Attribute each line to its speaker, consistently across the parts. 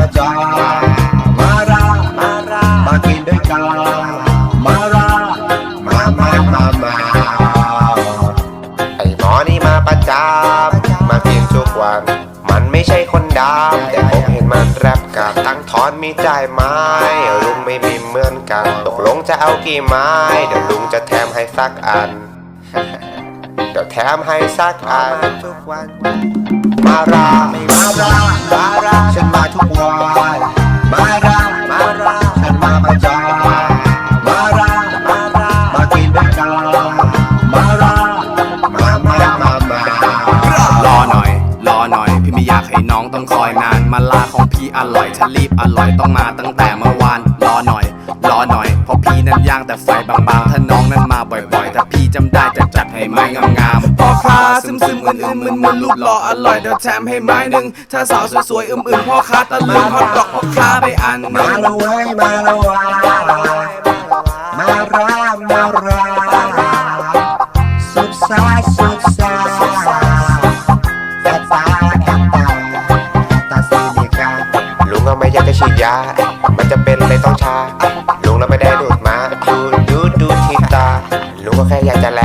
Speaker 1: มาจ้ามาราม
Speaker 2: ารา
Speaker 1: มากินด้วยกันมารามามามา
Speaker 2: ไอหมอนี่มาประจำมากินทุกวัน มันไม่ใช่คนดำแต่ผมเห็นมันแรปกับตั้งทอนมีจไม้ลุงไม่มีเหมือนกัน ตกลงจะเอากี่ไม้ เดี๋ยวลุงจะแถมให้สักอันเดี๋ยวแถมให้สักอันนมาราไม่มา
Speaker 3: ากให้น้องต้องคอยนานมาลาของพี่อร่อยฉันรีบอร่อยต้องมาตั้งแต่เมื่อวานรอหน่อย รอหน่อยเพราะพี่นั้นย่างแต่ไฟบางๆถ้าน้องนั้นมาบ่อยๆ ถ้าพี่จำได้จะจัดให้ไม้งามๆพ่อค้าซึมซึมๆอื่นๆมึนมึนๆรูปหล่ออร่อยเดี๋ยวแถมให้ไม้หนึ่งถ้าสาวสวยๆอึมๆพ่อค้าตะลึงฮอตดอกพ่อค้าไปอันหมานึ่งละ
Speaker 1: เว้ยมาละวามา
Speaker 2: ไม่อยากจะฉีดยา มันจะเป็นเลยต้องชา ลุงเราไม่ได้ดูดมา ดูดูดูที่ตา ลุงก็แค่อยากจะแล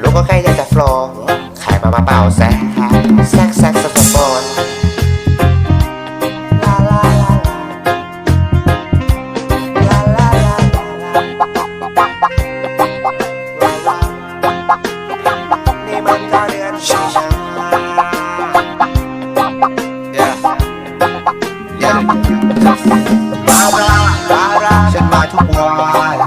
Speaker 2: ลุงก็แค่อยากจะฟลอร์ขายมามาเปล่าแซ
Speaker 1: มารามา
Speaker 2: ร
Speaker 1: าฉันมาทุกวัน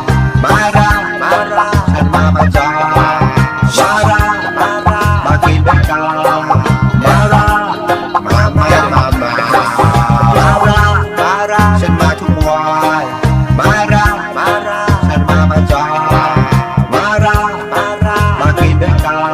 Speaker 1: มารามาราฉันมาประจำมารามารามากินด้วยกันมารามมามรามฉันมาทุกวันมารามา
Speaker 2: ร
Speaker 1: าฉันมาประจำมารามารามากินด้วยกัน